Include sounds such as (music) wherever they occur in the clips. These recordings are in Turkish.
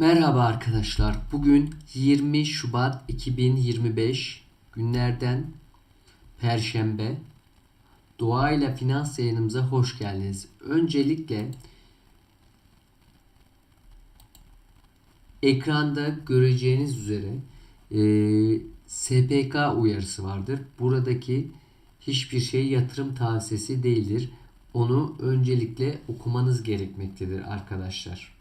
Merhaba arkadaşlar. Bugün 20 Şubat 2025 günlerden Perşembe. Doğayla finans yayınımıza hoş geldiniz. Öncelikle ekranda göreceğiniz üzere e, SPK uyarısı vardır. Buradaki hiçbir şey yatırım tavsiyesi değildir. Onu öncelikle okumanız gerekmektedir arkadaşlar.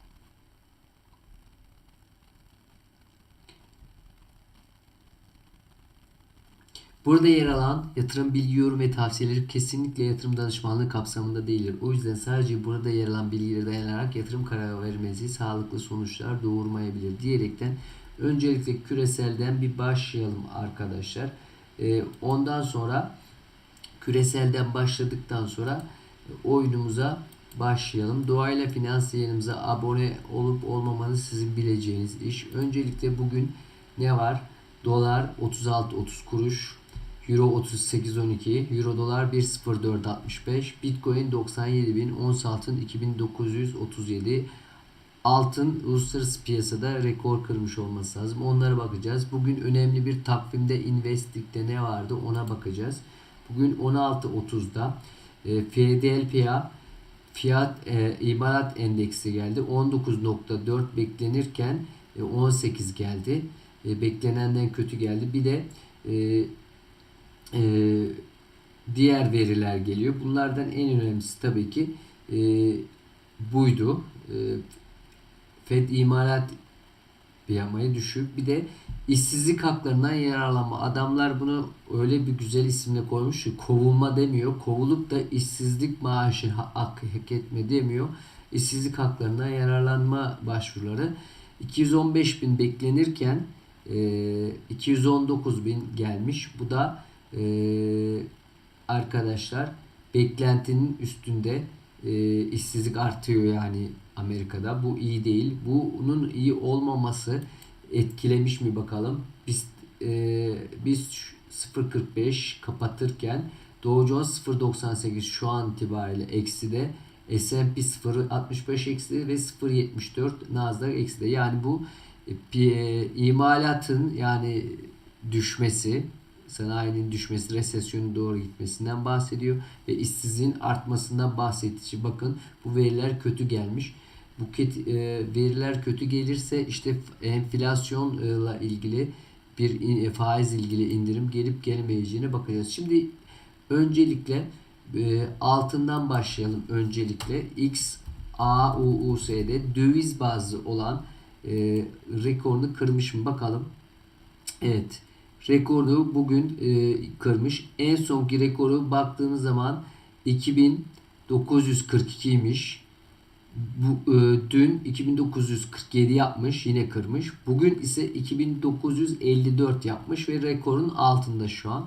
Burada yer alan yatırım bilgi, yorum ve tavsiyeleri kesinlikle yatırım danışmanlığı kapsamında değildir. O yüzden sadece burada yer alan bilgilere dayanarak yatırım kararı vermesi sağlıklı sonuçlar doğurmayabilir diyerekten öncelikle küreselden bir başlayalım arkadaşlar. Ee, ondan sonra küreselden başladıktan sonra oyunumuza başlayalım. Doğayla finans yayınımıza abone olup olmamanız sizin bileceğiniz iş. Öncelikle bugün ne var? Dolar 36.30 kuruş, Euro 38.12, Euro dolar 1.0465, Bitcoin 97.000, ons altın 2937, altın uluslararası piyasada rekor kırmış olması lazım. Onlara bakacağız. Bugün önemli bir takvimde Investik'te ne vardı ona bakacağız. Bugün 16.30'da e, FDLPA fiyat e, imalat endeksi geldi. 19.4 beklenirken e, 18 geldi. E, beklenenden kötü geldi. Bir de e, e, diğer veriler geliyor. Bunlardan en önemlisi tabii ki e, buydu. E, FED imalat piyamayı düşük. Bir de işsizlik haklarından yararlanma. Adamlar bunu öyle bir güzel isimle koymuş ki kovulma demiyor. Kovulup da işsizlik maaşı hak, hak etme demiyor. İşsizlik haklarından yararlanma başvuruları 215 bin beklenirken e, 219 bin gelmiş. Bu da e, arkadaşlar beklentinin üstünde e, işsizlik artıyor yani Amerika'da. Bu iyi değil. Bunun iyi olmaması etkilemiş mi bakalım. Biz e, biz 0.45 kapatırken Dow Jones 0.98 şu an itibariyle eksi de S&P 0.65 eksi ve 0.74 Nasdaq eksi de. Yani bu e, imalatın yani düşmesi sanayinin düşmesi, resesyonun doğru gitmesinden bahsediyor ve işsizliğin artmasından bahsettiği. Bakın bu veriler kötü gelmiş. Bu ket, e, veriler kötü gelirse işte enflasyonla ilgili bir e, faiz ilgili indirim gelip gelmeyeceğine bakacağız. Şimdi öncelikle e, altından başlayalım. Öncelikle X A U U S'de döviz bazlı olan e, rekorunu kırmış mı bakalım. Evet rekoru bugün e, kırmış. En sonki rekoru baktığınız zaman 2942'ymiş. Bu, e, dün 2947 yapmış yine kırmış. Bugün ise 2954 yapmış ve rekorun altında şu an.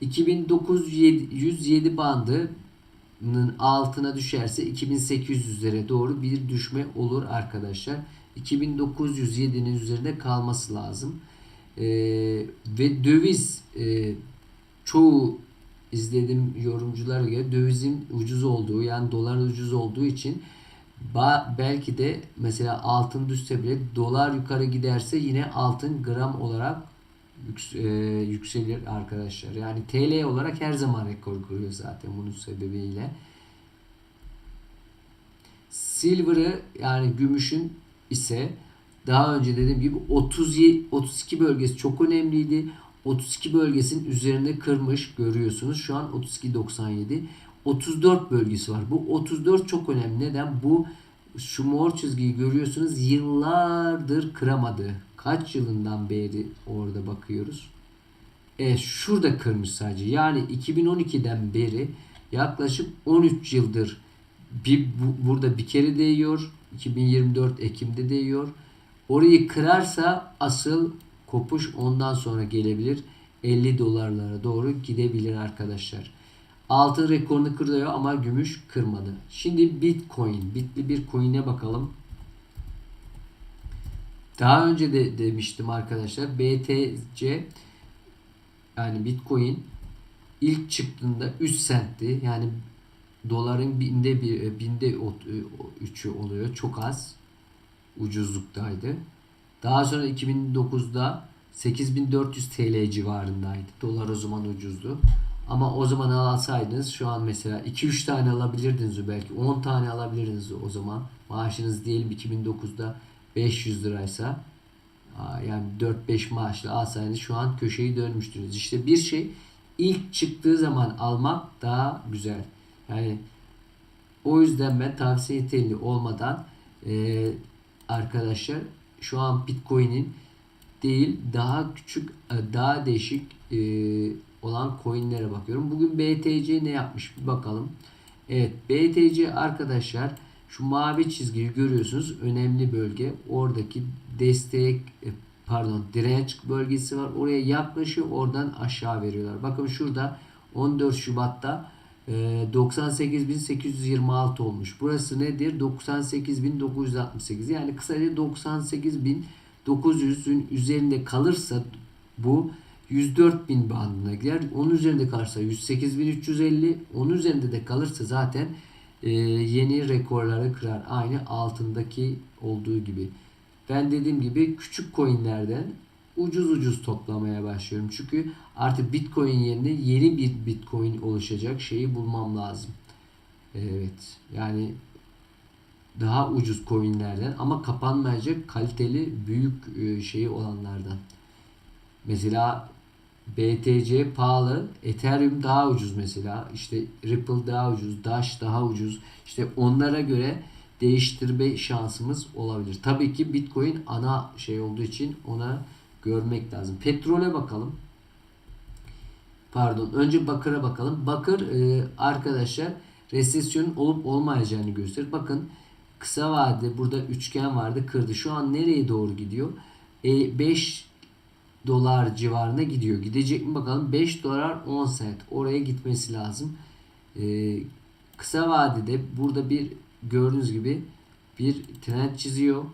2907 bandının altına düşerse 2800'lere doğru bir düşme olur arkadaşlar. 2907'nin üzerinde kalması lazım. E, ve döviz e, çoğu izledim yorumculara göre dövizin ucuz olduğu yani doların ucuz olduğu için belki de mesela altın düşse bile dolar yukarı giderse yine altın gram olarak e, yükselir arkadaşlar. Yani TL olarak her zaman rekor kırıyor zaten bunun sebebiyle. Silver'ı yani gümüşün ise daha önce dediğim gibi 37 32 bölgesi çok önemliydi. 32 bölgesinin üzerinde kırmış görüyorsunuz. Şu an 32.97. 34 bölgesi var. Bu 34 çok önemli. Neden? Bu şu mor çizgiyi görüyorsunuz. Yıllardır kıramadı. Kaç yılından beri orada bakıyoruz. E şurada kırmış sadece. Yani 2012'den beri yaklaşık 13 yıldır bir bu, burada bir kere değiyor. 2024 Ekim'de değiyor. Orayı kırarsa asıl kopuş ondan sonra gelebilir. 50 dolarlara doğru gidebilir arkadaşlar. Altın rekorunu kırıyor ama gümüş kırmadı. Şimdi Bitcoin. Bitli bir coin'e bakalım. Daha önce de demiştim arkadaşlar. BTC yani Bitcoin ilk çıktığında 3 sentti. Yani doların binde bir binde üçü oluyor. Çok az. Ucuzluktaydı. Daha sonra 2009'da 8400 TL civarındaydı. Dolar o zaman ucuzdu. Ama o zaman alsaydınız şu an mesela 2-3 tane alabilirdiniz belki 10 tane alabilirdiniz o zaman. Maaşınız diyelim 2009'da 500 liraysa yani 4-5 maaşla alsaydınız şu an köşeyi dönmüştünüz. İşte bir şey ilk çıktığı zaman almak daha güzel. Yani o yüzden ben tavsiye niteliği olmadan e, arkadaşlar şu an Bitcoin'in değil daha küçük e, daha değişik e, olan coinlere bakıyorum. Bugün BTC ne yapmış bir bakalım. Evet BTC arkadaşlar şu mavi çizgiyi görüyorsunuz. Önemli bölge. Oradaki destek e, pardon direnç bölgesi var. Oraya yaklaşıyor. Oradan aşağı veriyorlar. Bakın şurada 14 Şubat'ta 98.826 olmuş. Burası nedir? 98.968. Yani kısaca 98.900'ün üzerinde kalırsa bu 104.000 bandına gider. Onun üzerinde kalırsa 108.350. Onun üzerinde de kalırsa zaten e, yeni rekorları kırar. Aynı altındaki olduğu gibi. Ben dediğim gibi küçük coinlerden ucuz ucuz toplamaya başlıyorum. Çünkü artık Bitcoin yerine yeni bir Bitcoin oluşacak şeyi bulmam lazım. Evet. Yani daha ucuz coinlerden ama kapanmayacak kaliteli büyük e, şeyi olanlardan. Mesela BTC pahalı, Ethereum daha ucuz mesela. İşte Ripple daha ucuz, Dash daha ucuz. İşte onlara göre değiştirme şansımız olabilir. Tabii ki Bitcoin ana şey olduğu için ona görmek lazım. Petrole bakalım. Pardon. Önce bakıra bakalım. Bakır e, arkadaşlar resesyonun olup olmayacağını gösterir. Bakın kısa vade burada üçgen vardı kırdı. Şu an nereye doğru gidiyor? E, 5 dolar civarına gidiyor. Gidecek mi bakalım? 5 dolar 10 sent. Oraya gitmesi lazım. E, kısa vadede burada bir gördüğünüz gibi bir trend çiziyor.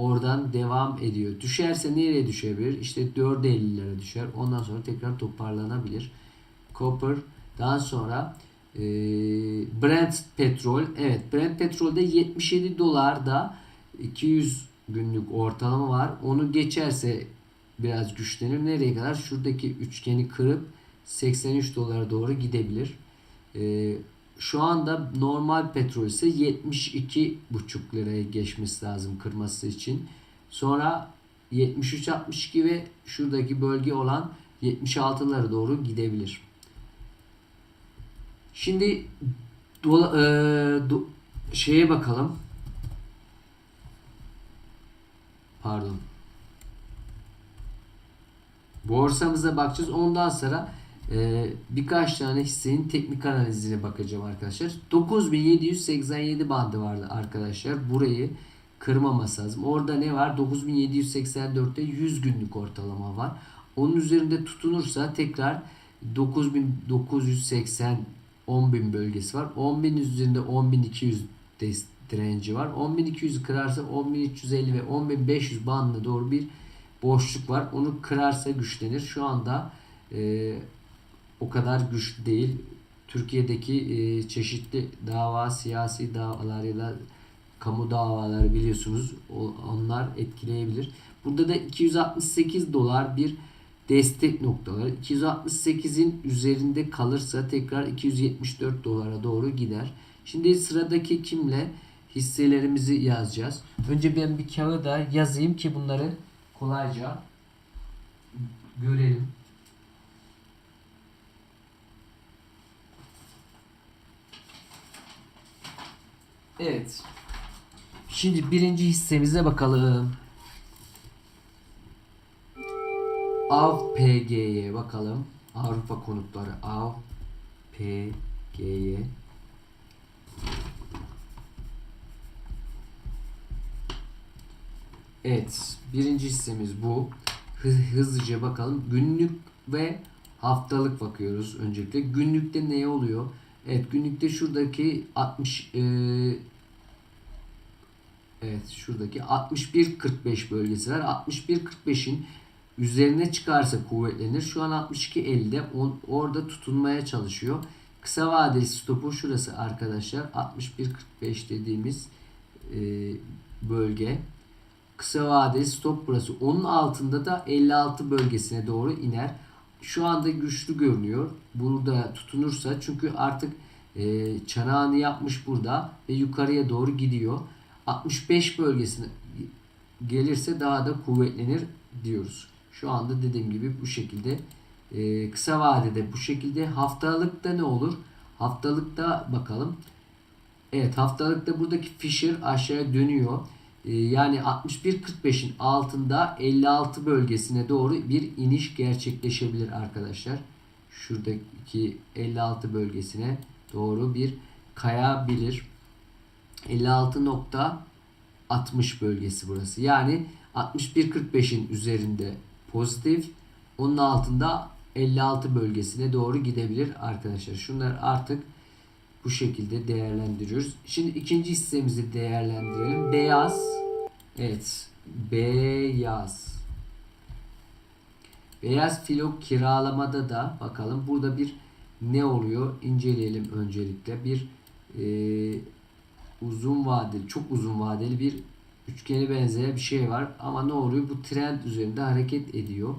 Oradan devam ediyor. Düşerse nereye düşebilir? İşte 4.50'lere düşer. Ondan sonra tekrar toparlanabilir. Copper daha sonra e, Brent petrol. Evet Brent petrolde 77 dolarda 200 günlük ortalama var. Onu geçerse biraz güçlenir. Nereye kadar? Şuradaki üçgeni kırıp 83 dolara doğru gidebilir. E, şu anda normal petrol ise 72,5 liraya geçmesi lazım kırması için. Sonra 73-62 ve şuradaki bölge olan 76'lara doğru gidebilir. Şimdi dola, e, do, şeye bakalım. Pardon. Borsamıza bakacağız. Ondan sonra ee, birkaç tane hissenin teknik analizine bakacağım arkadaşlar. 9787 bandı vardı arkadaşlar. Burayı kırmaması lazım. Orada ne var? 9784'te 100 günlük ortalama var. Onun üzerinde tutunursa tekrar 9980 10000 bölgesi var. 10000 üzerinde 10200 direnci var. 10200'ü kırarsa 10350 ve 10500 bandına doğru bir boşluk var. Onu kırarsa güçlenir. Şu anda e, o kadar güçlü değil. Türkiye'deki e, çeşitli dava, siyasi davalar ya da kamu davaları biliyorsunuz o, onlar etkileyebilir. Burada da 268 dolar bir destek noktaları. 268'in üzerinde kalırsa tekrar 274 dolara doğru gider. Şimdi sıradaki kimle hisselerimizi yazacağız. Önce ben bir kağıda yazayım ki bunları kolayca görelim. Evet. Şimdi birinci hissemize bakalım. Av PG'ye bakalım. Avrupa konutları Av PG'ye. Evet. Birinci hissemiz bu. Hızlıca bakalım. Günlük ve haftalık bakıyoruz öncelikle. Günlükte ne oluyor? Evet günlükte şuradaki 60 e, Evet şuradaki 61-45 bölgesi var. 61-45'in üzerine çıkarsa kuvvetlenir. Şu an 62-50'de orada tutunmaya çalışıyor. Kısa vadeli stopu şurası arkadaşlar. 61-45 dediğimiz e, bölge. Kısa vadeli stop burası. Onun altında da 56 bölgesine doğru iner. Şu anda güçlü görünüyor. Burada tutunursa çünkü artık e, çanağını yapmış burada ve yukarıya doğru gidiyor. 65 bölgesine gelirse daha da kuvvetlenir diyoruz. Şu anda dediğim gibi bu şekilde e, kısa vadede bu şekilde haftalıkta ne olur? Haftalıkta bakalım. Evet haftalıkta buradaki Fisher aşağıya dönüyor. E, yani 61.45'in altında 56 bölgesine doğru bir iniş gerçekleşebilir arkadaşlar. Şuradaki 56 bölgesine doğru bir kayabilir. 56.60 bölgesi burası. Yani 61.45'in üzerinde pozitif. Onun altında 56 bölgesine doğru gidebilir arkadaşlar. Şunlar artık bu şekilde değerlendiriyoruz. Şimdi ikinci hissemizi değerlendirelim. Beyaz. Evet. Beyaz. Beyaz filo kiralamada da bakalım burada bir ne oluyor inceleyelim öncelikle. Bir e, uzun vadeli, çok uzun vadeli bir üçgeni benzeyen bir şey var. Ama ne oluyor? Bu trend üzerinde hareket ediyor.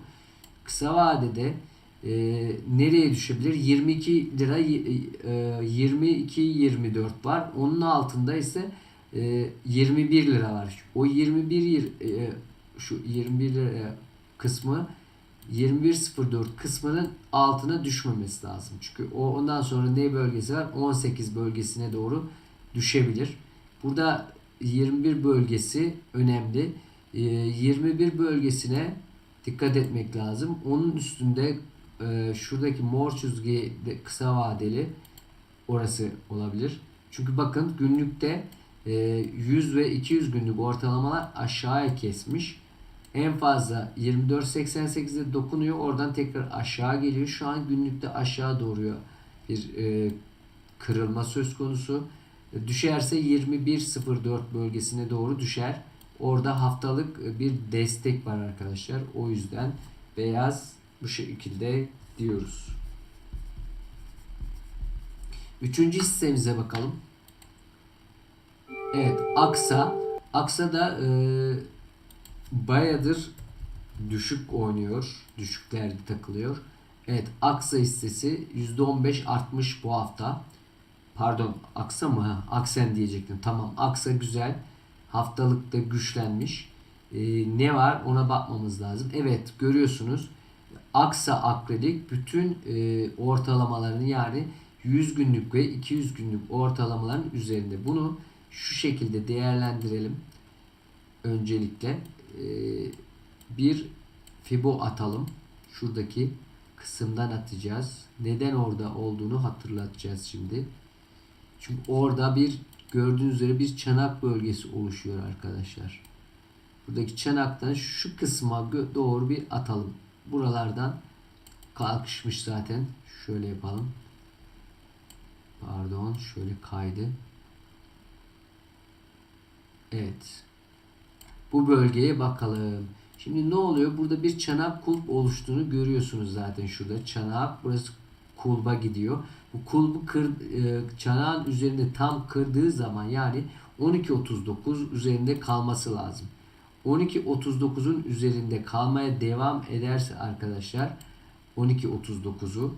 Kısa vadede e, nereye düşebilir? 22 lira e, 22 24 var. Onun altında ise e, 21 lira var. O 21 e, şu 21 lira kısmı 21.04 kısmının altına düşmemesi lazım. Çünkü o ondan sonra ne bölgesi var? 18 bölgesine doğru düşebilir. Burada 21 bölgesi önemli. E, 21 bölgesine dikkat etmek lazım. Onun üstünde e, şuradaki mor çizgi kısa vadeli orası olabilir. Çünkü bakın günlükte e, 100 ve 200 günlük ortalamalar aşağıya kesmiş. En fazla 24.88'e dokunuyor. Oradan tekrar aşağı geliyor. Şu an günlükte aşağı doğru bir e, kırılma söz konusu. E, düşerse 21.04 bölgesine doğru düşer. Orada haftalık bir destek var arkadaşlar. O yüzden beyaz bu şekilde diyoruz. Üçüncü hissemize bakalım. Evet Aksa. Aksa da e, bayadır düşük oynuyor. Düşüklerde takılıyor. Evet Aksa hissesi %15 artmış bu hafta. Pardon Aksa mı? Aksen diyecektim. Tamam Aksa güzel. Haftalıkta güçlenmiş. Ee, ne var ona bakmamız lazım. Evet görüyorsunuz. Aksa akredik bütün e, ortalamalarını yani 100 günlük ve 200 günlük ortalamaların üzerinde. Bunu şu şekilde değerlendirelim. Öncelikle e, bir fibo atalım. Şuradaki kısımdan atacağız. Neden orada olduğunu hatırlatacağız şimdi. Çünkü orada bir gördüğünüz üzere bir çanak bölgesi oluşuyor arkadaşlar. Buradaki çanaktan şu kısma doğru bir atalım. Buralardan kalkışmış zaten. Şöyle yapalım. Pardon şöyle kaydı. Evet. Bu bölgeye bakalım. Şimdi ne oluyor? Burada bir çanak kulp oluştuğunu görüyorsunuz zaten şurada. Çanak burası kulba gidiyor. Bu kulbu kır, e, çanağın üzerinde tam kırdığı zaman yani 12.39 üzerinde kalması lazım. 12.39'un üzerinde kalmaya devam ederse arkadaşlar 12.39'u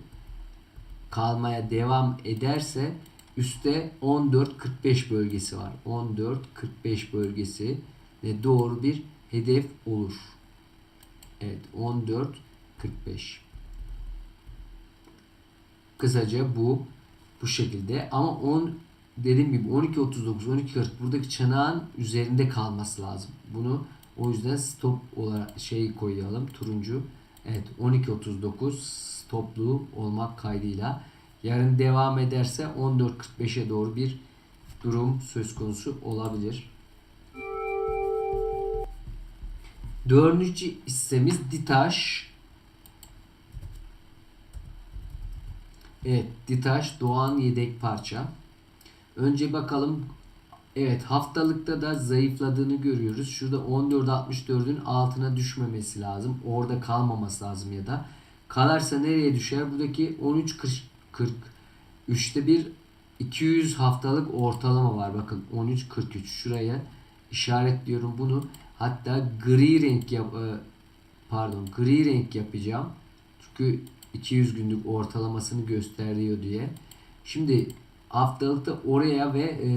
kalmaya devam ederse üstte 14.45 bölgesi var. 14.45 bölgesi ve doğru bir hedef olur. Evet 14.45 Kısaca bu bu şekilde ama 10 dediğim gibi 12.39 12.40 buradaki çanağın üzerinde kalması lazım. Bunu o yüzden stop olarak şey koyalım turuncu. Evet 12.39 stoplu olmak kaydıyla yarın devam ederse 14.45'e doğru bir durum söz konusu olabilir. Dördüncü hissemiz Ditaş. Evet Ditaş Doğan yedek parça. Önce bakalım. Evet haftalıkta da zayıfladığını görüyoruz. Şurada 14.64'ün altına düşmemesi lazım. Orada kalmaması lazım ya da. Kalarsa nereye düşer? Buradaki 13.40 3'te bir 200 haftalık ortalama var. Bakın 13.43 şuraya işaretliyorum bunu. Hatta gri renk yap e, pardon gri renk yapacağım. Çünkü 200 günlük ortalamasını gösteriyor diye. Şimdi haftalıkta oraya ve e,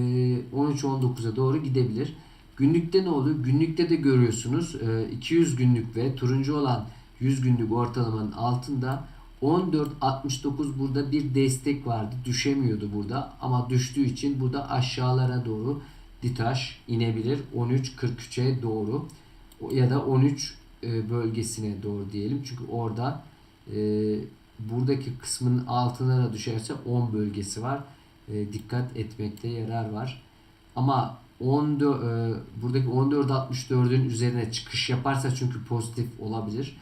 13-19'a doğru gidebilir. Günlükte ne oluyor? Günlükte de görüyorsunuz e, 200 günlük ve turuncu olan 100 günlük ortalamanın altında 14.69 burada bir destek vardı. Düşemiyordu burada ama düştüğü için burada aşağılara doğru ditaş inebilir. 13.43'e doğru ya da 13 e, bölgesine doğru diyelim. Çünkü orada e, buradaki kısmın altına da düşerse 10 bölgesi var. E, dikkat etmekte yarar var. Ama 14 e, buradaki 14.64'ün üzerine çıkış yaparsa çünkü pozitif olabilir.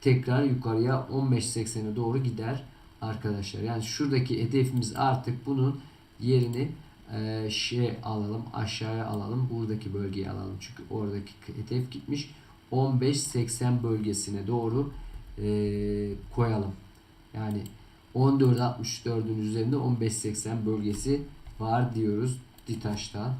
Tekrar yukarıya 15.80'e doğru gider arkadaşlar. Yani şuradaki hedefimiz artık bunun yerini e, şey alalım aşağıya alalım. Buradaki bölgeyi alalım. Çünkü oradaki hedef gitmiş. 15.80 bölgesine doğru e, koyalım. Yani 14.64'ün üzerinde 15.80 bölgesi var diyoruz Ditaş'ta.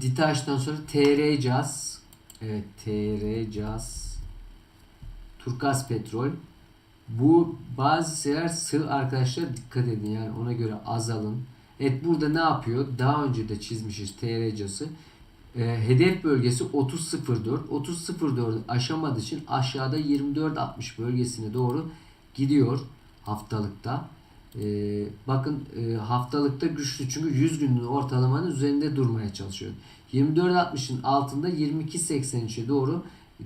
Ditaş'tan sonra TR Caz. Evet TR Caz. Turkas Petrol. Bu bazı şeyler sığ arkadaşlar dikkat edin yani ona göre azalın. Evet burada ne yapıyor? Daha önce de çizmişiz TR Caz'ı. E, hedef bölgesi 30.04. 30.04'ü aşamadığı için aşağıda 24.60 bölgesine doğru gidiyor haftalıkta. E, bakın e, haftalıkta güçlü çünkü 100 günlük ortalamanın üzerinde durmaya çalışıyor. 24.60'ın altında 22.83'e doğru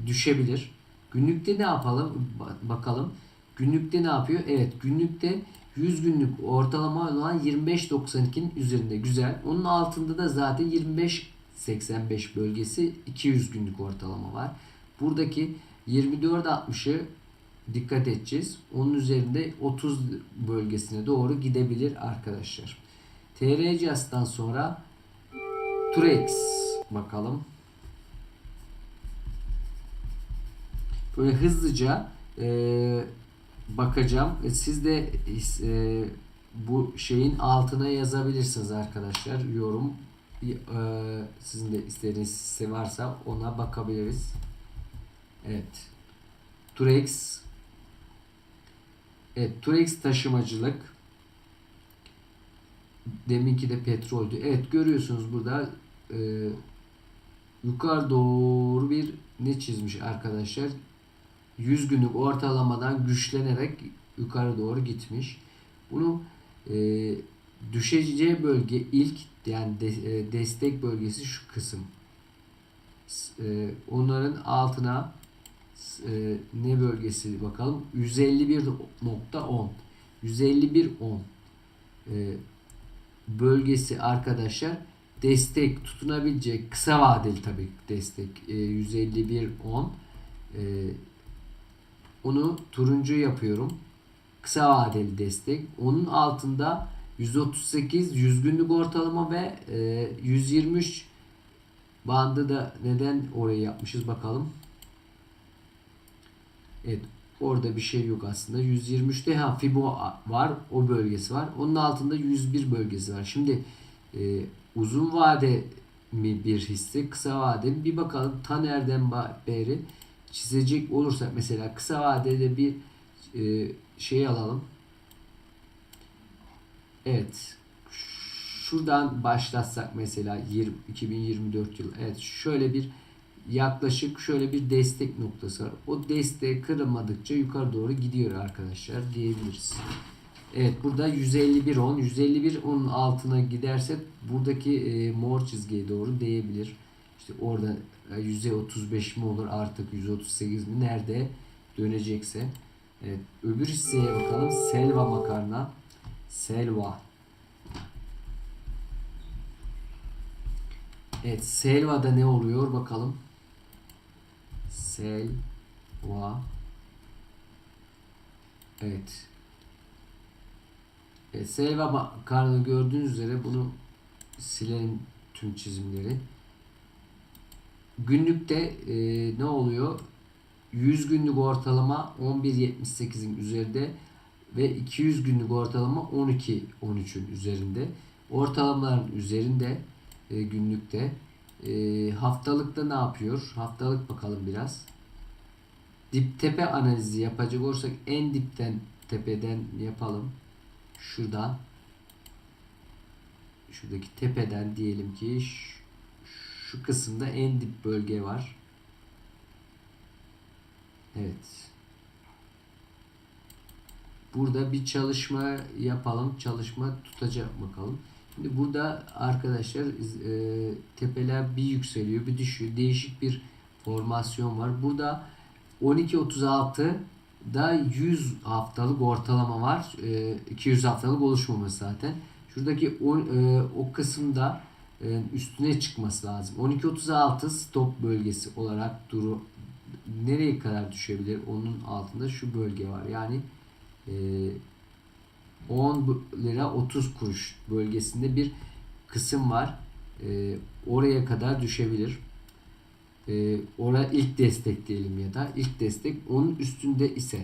düşebilir. Günlükte ne yapalım? Ba- Bakalım. Günlükte ne yapıyor? Evet günlükte 100 günlük ortalama olan 25.92'nin üzerinde güzel. Onun altında da zaten 25.85 bölgesi 200 günlük ortalama var. Buradaki 24.60'ı dikkat edeceğiz. Onun üzerinde 30 bölgesine doğru gidebilir arkadaşlar. TRCS'tan sonra Turex bakalım. Böyle hızlıca e, bakacağım. E, Siz de e, bu şeyin altına yazabilirsiniz arkadaşlar. Yorum sizin de istediğiniz varsa ona bakabiliriz. Evet. Turex Evet, Turex taşımacılık. Deminki de petroldü. Evet görüyorsunuz burada e, yukarı doğru bir ne çizmiş arkadaşlar? 100 günlük ortalamadan güçlenerek yukarı doğru gitmiş. Bunu e, düşeceği bölge ilk yani de, e, destek bölgesi şu kısım. E, onların altına e, ne bölgesi bakalım? 151.10 151.10 e, bölgesi arkadaşlar destek tutunabilecek kısa vadeli tabii destek e, 151.10 e, onu turuncu yapıyorum. Kısa vadeli destek. Onun altında 138 100 günlük ortalama ve e, 123 bandı da neden oraya yapmışız bakalım Evet. Orada bir şey yok aslında. 123'te ha Fibo var. O bölgesi var. Onun altında 101 bölgesi var. Şimdi e, uzun vade mi bir hisse, kısa vade mi? Bir bakalım Taner'den beri çizecek olursak mesela kısa vadede bir e, şey alalım. Evet. Şuradan başlatsak mesela 20, 2024 yıl. Evet şöyle bir yaklaşık şöyle bir destek noktası var. O desteği kırılmadıkça yukarı doğru gidiyor arkadaşlar diyebiliriz. Evet burada 151.10 151.10'un altına giderse buradaki e, mor çizgiye doğru değebilir. İşte orada e, %35 mi olur artık 138 mi nerede dönecekse. Evet, öbür hisseye bakalım. Selva makarna. Selva. Evet, Selva'da ne oluyor bakalım. Selva. Evet. evet Selva makarna gördüğünüz üzere bunu silelim tüm çizimleri. Günlükte e, ne oluyor? 100 günlük ortalama 11.78'in üzerinde ve 200 günlük ortalama 12 13'ün üzerinde. Ortalamaların üzerinde e, günlükte. E, haftalıkta ne yapıyor? Haftalık bakalım biraz. Dip tepe analizi yapacak olursak en dipten tepeden yapalım. Şuradan şuradaki tepeden diyelim ki şu kısımda en dip bölge var. Evet. Burada bir çalışma yapalım. Çalışma tutacak bakalım. Şimdi burada arkadaşlar e, tepeler bir yükseliyor, bir düşüyor. Değişik bir formasyon var. Burada 12.36 da 100 haftalık ortalama var. E, 200 haftalık oluşmamış zaten. Şuradaki o, e, o kısımda e, üstüne çıkması lazım. 12.36 stop bölgesi olarak duru nereye kadar düşebilir? Onun altında şu bölge var. Yani 10 lira 30 kuruş bölgesinde bir kısım var. E, oraya kadar düşebilir. E, oraya ilk destek diyelim ya da ilk destek onun üstünde ise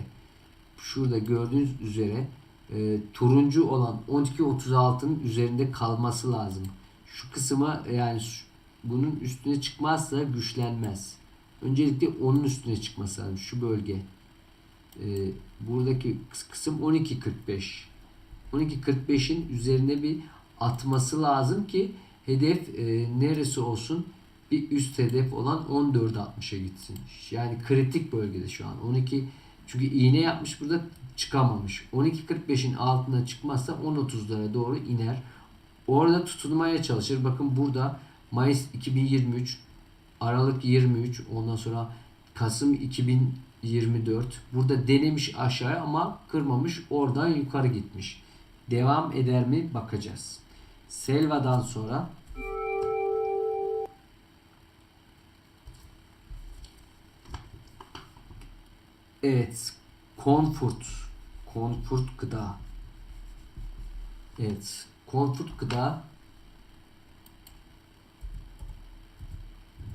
şurada gördüğünüz üzere e, turuncu olan 12.36'nın üzerinde kalması lazım. Şu kısma yani şu, bunun üstüne çıkmazsa güçlenmez. Öncelikle onun üstüne çıkması lazım. Şu bölge. E, buradaki kısım 12.45. 12.45'in üzerine bir atması lazım ki hedef e, neresi olsun? Bir üst hedef olan 14.60'a gitsin. Yani kritik bölgede şu an. 12 çünkü iğne yapmış burada çıkamamış. 12.45'in altına çıkmazsa 10.30'lara doğru iner. Orada tutunmaya çalışır. Bakın burada Mayıs 2023, Aralık 23, ondan sonra Kasım 2024. Burada denemiş aşağı ama kırmamış. Oradan yukarı gitmiş. Devam eder mi bakacağız. Selva'dan sonra Evet. Comfort. Comfort gıda. Evet. Comfort gıda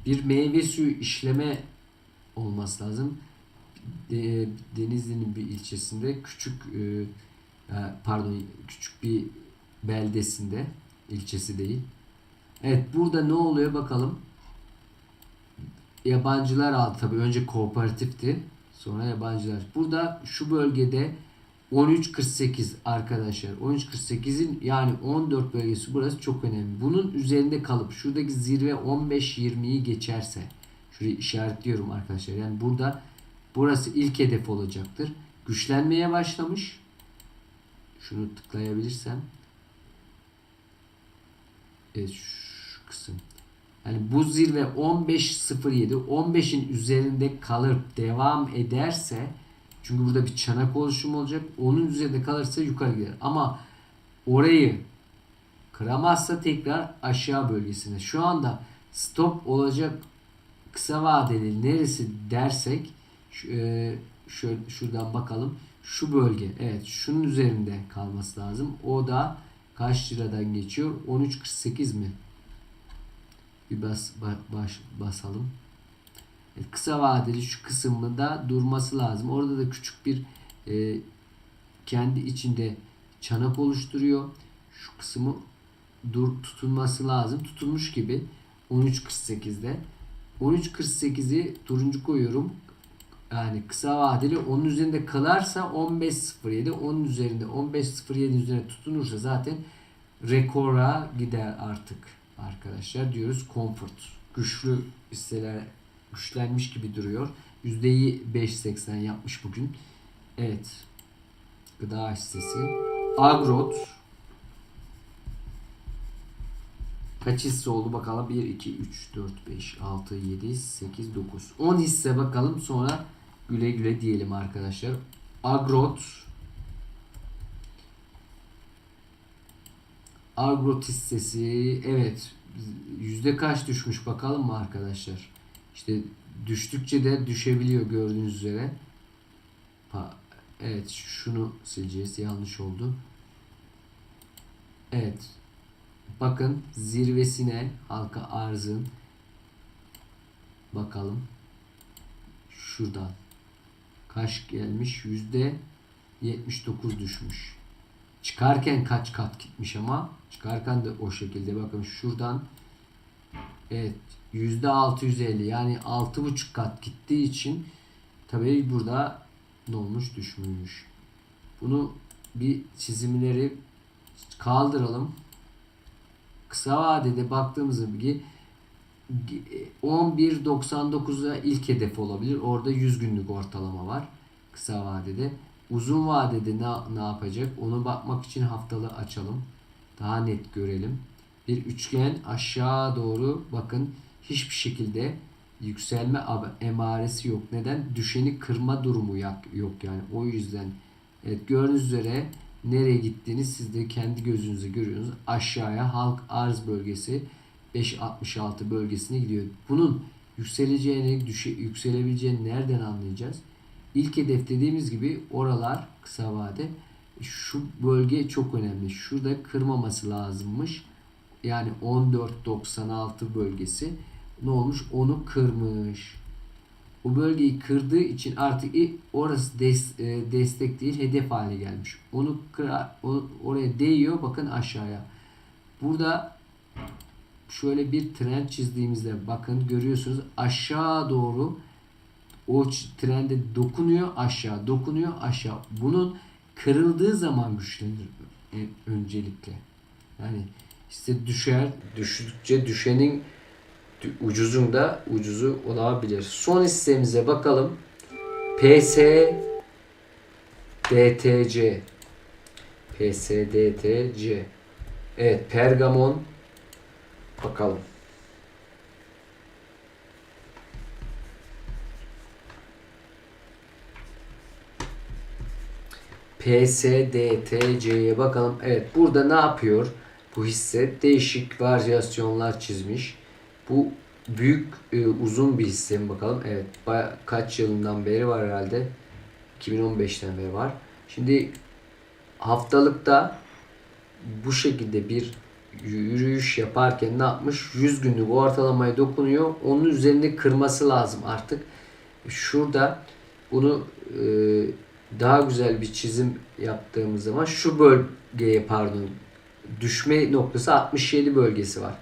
bir meyve suyu işleme olması lazım. De- Denizli'nin bir ilçesinde küçük e, e, pardon küçük bir beldesinde ilçesi değil. Evet burada ne oluyor bakalım. Yabancılar aldı tabii önce kooperatifti. Sonra yabancılar. Burada şu bölgede 13.48 arkadaşlar. 13.48'in yani 14 bölgesi burası çok önemli. Bunun üzerinde kalıp şuradaki zirve 15-20'yi geçerse şurayı işaretliyorum arkadaşlar. Yani burada burası ilk hedef olacaktır. Güçlenmeye başlamış. Şunu tıklayabilirsem. Evet şu kısım. Yani bu zirve 15.07 15'in üzerinde kalıp devam ederse çünkü burada bir çanak oluşumu olacak. Onun üzerinde kalırsa yukarı gider. Ama orayı kıramazsa tekrar aşağı bölgesine. Şu anda stop olacak kısa vadeli neresi dersek şu, e, şöyle şuradan bakalım. Şu bölge. Evet şunun üzerinde kalması lazım. O da kaç liradan geçiyor? 13.48 mi? Bir bas, baş, basalım. Evet, kısa vadeli şu kısmında durması lazım. Orada da küçük bir e, kendi içinde çanak oluşturuyor. Şu kısmı dur tutunması lazım. Tutulmuş gibi 13.48'de. 13.48'i turuncu koyuyorum. Yani kısa vadeli onun üzerinde kalarsa 15.07 onun üzerinde 15.07 üzerine tutunursa zaten rekora gider artık arkadaşlar diyoruz. Comfort. Güçlü hisseler güçlenmiş gibi duruyor. Yüzdeyi 5.80 yapmış bugün. Evet. Gıda hissesi. Agrot. Kaç hisse oldu bakalım. 1, 2, 3, 4, 5, 6, 7, 8, 9. 10 hisse bakalım. Sonra güle güle diyelim arkadaşlar. Agrot. Agrot hissesi. Evet. Yüzde kaç düşmüş bakalım mı arkadaşlar? İşte düştükçe de düşebiliyor gördüğünüz üzere. Evet şunu sileceğiz. Yanlış oldu. Evet. Bakın zirvesine halka arzın bakalım. Şuradan. Kaç gelmiş? Yüzde 79 düşmüş. Çıkarken kaç kat gitmiş ama çıkarken de o şekilde bakın şuradan evet yüzde 650 yani altı buçuk kat gittiği için tabii burada ne olmuş düşmüş. Bunu bir çizimleri kaldıralım. Kısa vadede baktığımız gibi 11.99'a ilk hedef olabilir. Orada 100 günlük ortalama var. Kısa vadede. Uzun vadede ne, ne yapacak? Onu bakmak için haftalı açalım. Daha net görelim. Bir üçgen aşağı doğru bakın hiçbir şekilde yükselme emaresi yok. Neden? Düşeni kırma durumu yok yani. O yüzden evet gördüğünüz üzere nereye gittiğini siz de kendi gözünüzle görüyorsunuz. Aşağıya halk arz bölgesi 5.66 bölgesine gidiyor. Bunun yükseleceğini, düşe, yükselebileceğini nereden anlayacağız? İlk hedef dediğimiz gibi oralar kısa vade. Şu bölge çok önemli. Şurada kırmaması lazımmış. Yani 14.96 bölgesi ne olmuş? Onu kırmış. Bu bölgeyi kırdığı için artık orası des, e, destek değil hedef haline gelmiş. Onu kıra, oraya değiyor bakın aşağıya. Burada şöyle bir trend çizdiğimizde bakın görüyorsunuz aşağı doğru o trende dokunuyor aşağı dokunuyor aşağı. Bunun kırıldığı zaman güçlenir e, öncelikle. Yani işte düşer düştükçe düşenin ucuzunda ucuzu olabilir. Son hissemize bakalım. PS DTC PSDTC Evet Pergamon bakalım. PSDTC'ye bakalım. Evet burada ne yapıyor? Bu hisse değişik varyasyonlar çizmiş. Bu büyük e, uzun bir hisse mi bakalım? Evet baya, kaç yılından beri var herhalde? 2015'ten beri var. Şimdi haftalıkta bu şekilde bir yürüyüş yaparken ne yapmış? 100 günlük ortalamaya dokunuyor. Onun üzerinde kırması lazım artık. Şurada bunu e, daha güzel bir çizim yaptığımız zaman şu bölgeye pardon düşme noktası 67 bölgesi var.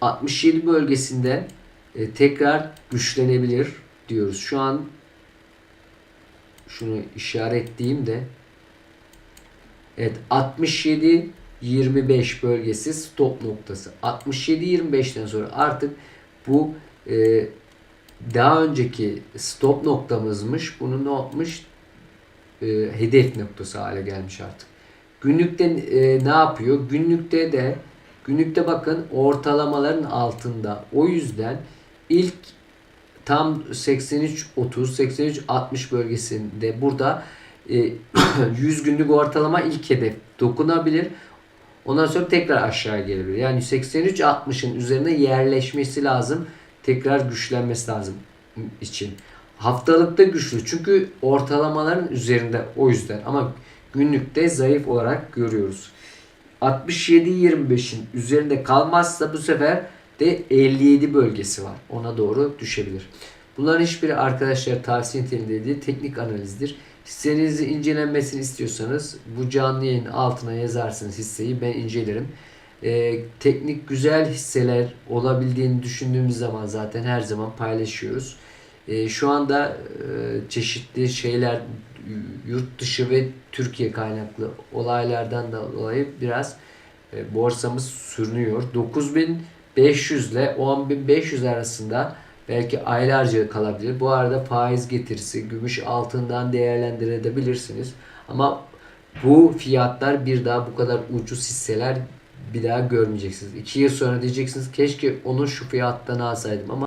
67 bölgesinden e, tekrar güçlenebilir diyoruz. Şu an şunu işaretleyeyim de Evet 67 25 bölgesi stop noktası. 67 25'ten sonra artık bu e, daha önceki stop noktamızmış. Bunu ne yapmış? E, hedef noktası hale gelmiş artık. Günlükte e, ne yapıyor? Günlükte de günlükte bakın ortalamaların altında. O yüzden ilk tam 83 30 83 60 bölgesinde burada e, (clears throat) 100 günlük ortalama ilk hedef dokunabilir. Ondan sonra tekrar aşağı gelebilir. Yani 83 60'ın üzerine yerleşmesi lazım. Tekrar güçlenmesi lazım için. Haftalıkta güçlü. Çünkü ortalamaların üzerinde o yüzden. Ama günlükte zayıf olarak görüyoruz. 67-25'in üzerinde kalmazsa bu sefer de 57 bölgesi var. Ona doğru düşebilir. Bunların hiçbiri arkadaşlar tavsiye niteliğinde teknik analizdir. Hissenizi incelenmesini istiyorsanız bu canlı yayın altına yazarsınız hisseyi ben incelerim. Ee, teknik güzel hisseler olabildiğini düşündüğümüz zaman zaten her zaman paylaşıyoruz. Ee, şu anda e, çeşitli şeyler yurt dışı ve Türkiye kaynaklı olaylardan da dolayı biraz e, borsamız sürünüyor. 9500 ile 10500 arasında belki aylarca kalabilir. Bu arada faiz getirisi, gümüş altından değerlendirebilirsiniz. Ama bu fiyatlar bir daha bu kadar ucuz hisseler bir daha görmeyeceksiniz. 2 yıl sonra diyeceksiniz keşke onu şu fiyattan alsaydım ama